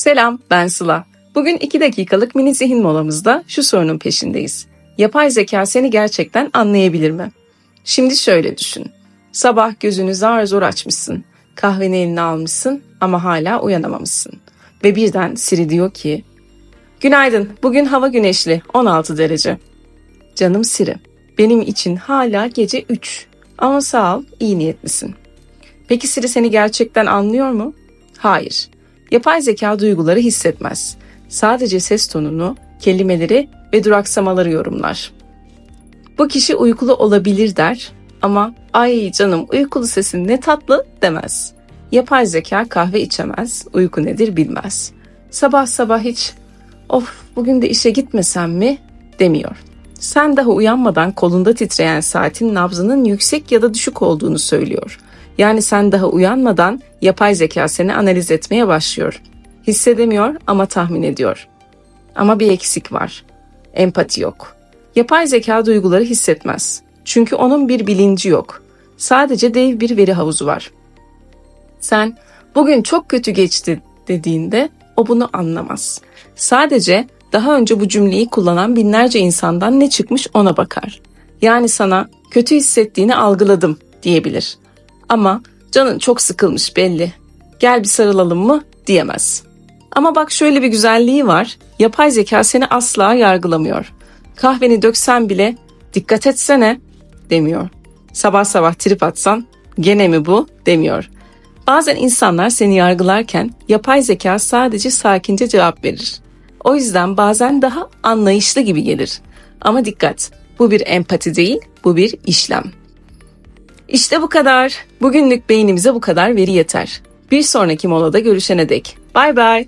Selam, ben Sıla. Bugün 2 dakikalık mini zihin molamızda şu sorunun peşindeyiz. Yapay zeka seni gerçekten anlayabilir mi? Şimdi şöyle düşün. Sabah gözünü zar zor açmışsın. Kahveni eline almışsın ama hala uyanamamışsın. Ve birden Siri diyor ki Günaydın, bugün hava güneşli, 16 derece. Canım Siri, benim için hala gece 3. Ama sağ ol, iyi niyetlisin. Peki Siri seni gerçekten anlıyor mu? Hayır. Yapay zeka duyguları hissetmez. Sadece ses tonunu, kelimeleri ve duraksamaları yorumlar. Bu kişi uykulu olabilir der ama ay canım uykulu sesin ne tatlı demez. Yapay zeka kahve içemez, uyku nedir bilmez. Sabah sabah hiç of bugün de işe gitmesem mi demiyor. Sen daha uyanmadan kolunda titreyen saatin nabzının yüksek ya da düşük olduğunu söylüyor. Yani sen daha uyanmadan yapay zeka seni analiz etmeye başlıyor. Hissedemiyor ama tahmin ediyor. Ama bir eksik var. Empati yok. Yapay zeka duyguları hissetmez. Çünkü onun bir bilinci yok. Sadece dev bir veri havuzu var. Sen bugün çok kötü geçti dediğinde o bunu anlamaz. Sadece daha önce bu cümleyi kullanan binlerce insandan ne çıkmış ona bakar. Yani sana kötü hissettiğini algıladım diyebilir. Ama canın çok sıkılmış belli. Gel bir sarılalım mı diyemez. Ama bak şöyle bir güzelliği var. Yapay zeka seni asla yargılamıyor. Kahveni döksen bile dikkat etsene demiyor. Sabah sabah trip atsan gene mi bu demiyor. Bazen insanlar seni yargılarken yapay zeka sadece sakince cevap verir. O yüzden bazen daha anlayışlı gibi gelir. Ama dikkat, bu bir empati değil, bu bir işlem. İşte bu kadar. Bugünlük beynimize bu kadar veri yeter. Bir sonraki molada görüşene dek. Bay bay.